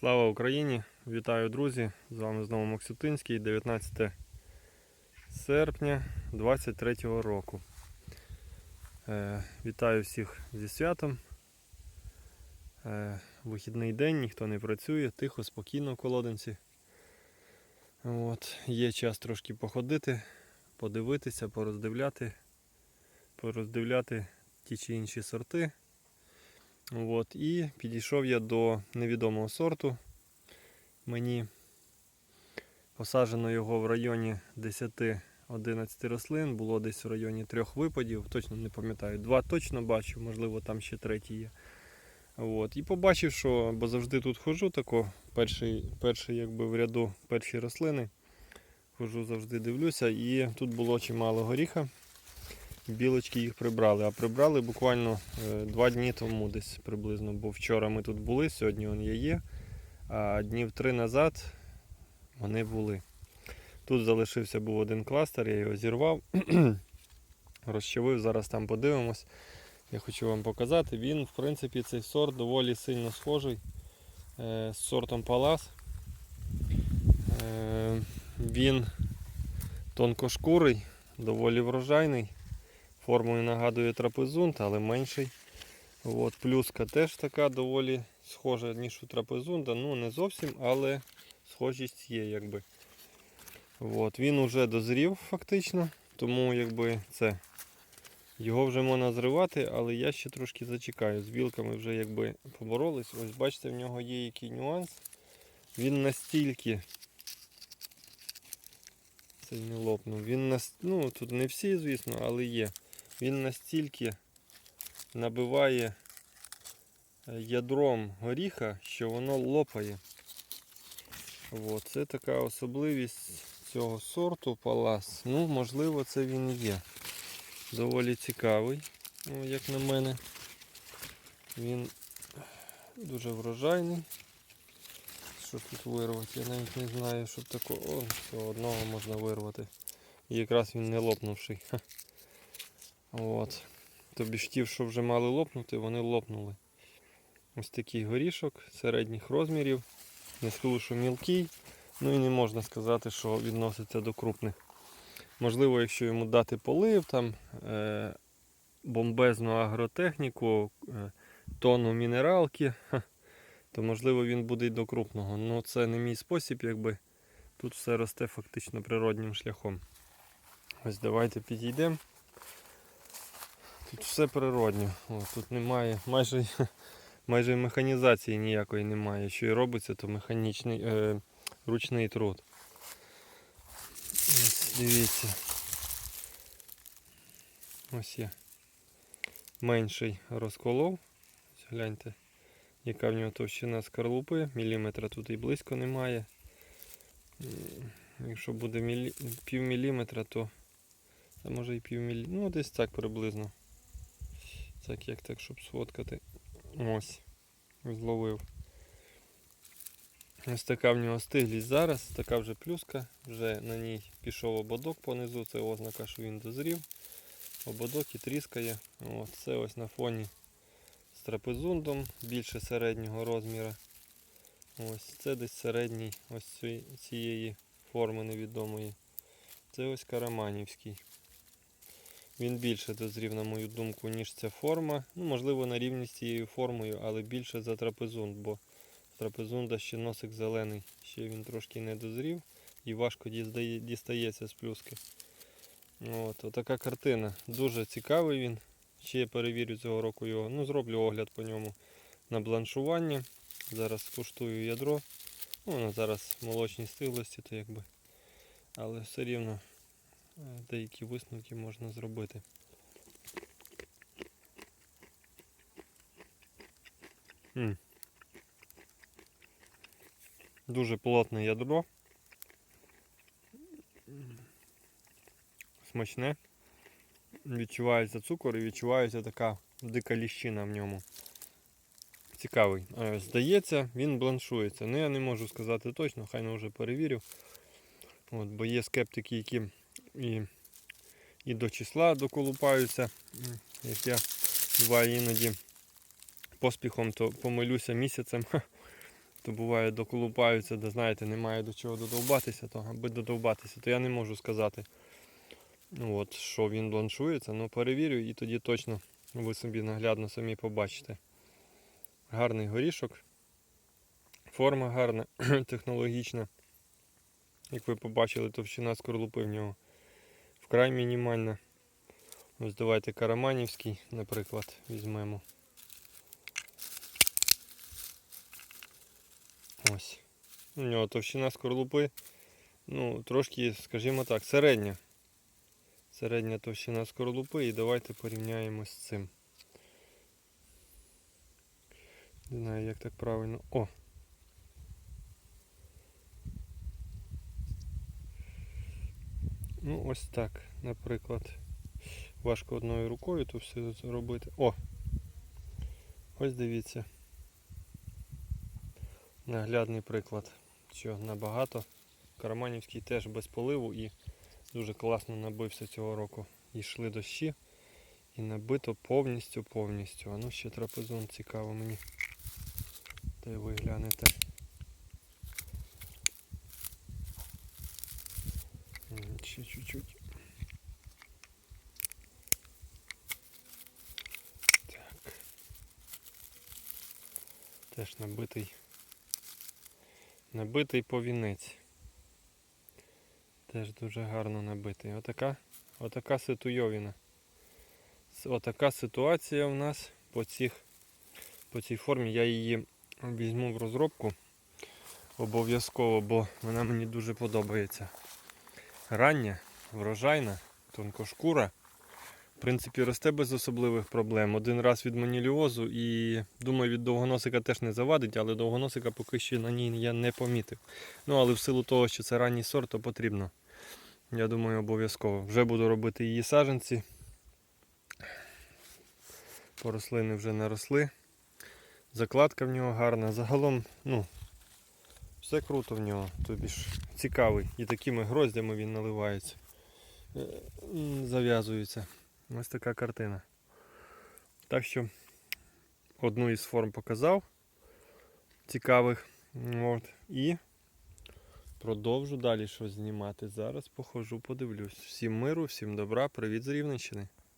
Слава Україні! Вітаю, друзі! З вами знову Максютинський, 19 серпня 23 року. Е, вітаю всіх зі святом. Е, вихідний день, ніхто не працює, тихо, спокійно в колодинці. От, є час трошки походити, подивитися, пороздивляти, пороздивляти ті чи інші сорти. От, і підійшов я до невідомого сорту. Мені посаджено його в районі 10-11 рослин, було десь в районі трьох випадів, точно не пам'ятаю. Два точно бачу, можливо, там ще третій є. От. І побачив, що, бо завжди тут ходжу, тако, перший, перший якби в ряду перші рослини. Хожу, завжди дивлюся, і тут було чимало горіха. Білочки їх прибрали, а прибрали буквально е, два дні тому десь приблизно, бо вчора ми тут були, сьогодні он є є, а днів три назад вони були. Тут залишився був один кластер, я його зірвав, розчавив, зараз там подивимось. Я хочу вам показати. Він, в принципі, цей сорт доволі сильно схожий е, з сортом Палас. Е, він тонкошкурий, доволі врожайний. Формою нагадує трапезунт, але менший. От, плюска теж така доволі схожа, ніж у трапезунта. Ну, не зовсім, але схожість є. якби. От, він уже дозрів фактично, тому якби це. Його вже можна зривати, але я ще трошки зачекаю. З білками вже якби поборолись. Ось бачите, в нього є який нюанс. Він настільки цей не лопнув. Він нас... ну тут не всі, звісно, але є. Він настільки набиває е, ядром горіха, що воно лопає. От, це така особливість цього сорту палас. Ну, можливо, це він і є. Доволі цікавий, ну, як на мене. Він дуже врожайний. Що тут вирвати? Я навіть не знаю, що такого. О, все, одного можна вирвати. І якраз він не лопнувший. От. Тобі ж ті, що вже мали лопнути, вони лопнули. Ось такий горішок середніх розмірів. Не скажу, що мілкий, ну і не можна сказати, що відноситься до крупних. Можливо, якщо йому дати полив, там, е, бомбезну агротехніку, е, тонну мінералки, ха, то можливо він буде й до крупного. Ну це не мій спосіб, якби тут все росте фактично природнім шляхом. Ось давайте підійдемо. Тут все природньо. О, тут немає майже майже механізації ніякої немає. Що і робиться, то механічний е, ручний труд. Ось, дивіться. Ось я менший розколов. Ось гляньте, яка в нього товщина скорлупи. Міліметра тут і близько немає. Якщо буде мілі... пів міліметра, то а може і пів. Ну десь так приблизно. Так як так, щоб сфоткати. Ось. Зловив. Ось така в нього стиглість зараз, така вже плюска, вже на ній пішов ободок понизу, це ознака, що він дозрів. Ободок і тріскає. От, це ось на фоні з трапезундом більше середнього розміру. Ось це десь середній ось цієї форми невідомої. Це ось караманівський. Він більше дозрів, на мою думку, ніж ця форма. Ну, можливо, на рівні з цією формою, але більше за трапезунд, бо трапезунда ще носик зелений, ще він трошки не дозрів і важко дістається з плюски. От, отака картина. Дуже цікавий він. Ще я перевірю цього року його. Ну, зроблю огляд по ньому на бланшування. Зараз скуштую ядро. Ну, воно зараз в молочній стиглості, то якби. Але все рівно деякі висновки можна зробити. Дуже плотне ядро. Смачне. Відчувається цукор і відчувається така дика ліщина в ньому. Цікавий. Е, Здається, він бланшується. Ну я не можу сказати точно, хай не вже перевірю. От, бо є скептики, які і, і до числа доколупаються, як я буває іноді поспіхом, то помилюся місяцем. то буває доколупаються, де знаєте, немає до чого додовбатися, то аби додовбатися, то я не можу сказати, ну, от, що він бланшується, ну перевірю і тоді точно ви собі наглядно самі побачите. Гарний горішок. Форма гарна, технологічна. Як ви побачили, товщина скорлупи в нього вкрай мінімальна. Ось давайте Караманівський, наприклад, візьмемо. Ось. У нього товщина скорлупи, ну, трошки, скажімо так, середня. Середня товщина скорлупи і давайте порівняємо з цим. Не знаю, як так правильно. О! Ну, ось так, наприклад. Важко одною рукою то все зробити. О! Ось дивіться. Наглядний приклад, що набагато. Караманівський теж без поливу і дуже класно набився цього року. Йшли дощі. І набито повністю повністю. А ну ще трапезон цікаво мені. Та й ви глянете. М, Ще чуть-чуть. Так. Теж набитий. Набитий повінець. Теж дуже гарно набитий. Отака, отака ситуйовіна. Отака ситуація у нас по, цих, по цій формі. Я її візьму в розробку обов'язково, бо вона мені дуже подобається. Рання, врожайна, тонкошкура. В принципі, росте без особливих проблем. Один раз від маніліозу і думаю, від довгоносика теж не завадить, але довгоносика поки що на ній я не помітив. Ну, але в силу того, що це ранній сорт, то потрібно. Я думаю, обов'язково. Вже буду робити її саджанці. Порослини вже наросли. Закладка в нього гарна. Загалом, ну, все круто в нього. Тобі ж цікавий. І такими гроздями він наливається. Е, Зав'язується. Ось така картина. Так що одну із форм показав цікавих. От. І продовжу далі щось знімати. Зараз походжу, подивлюсь. Всім миру, всім добра, привіт з Рівненщини.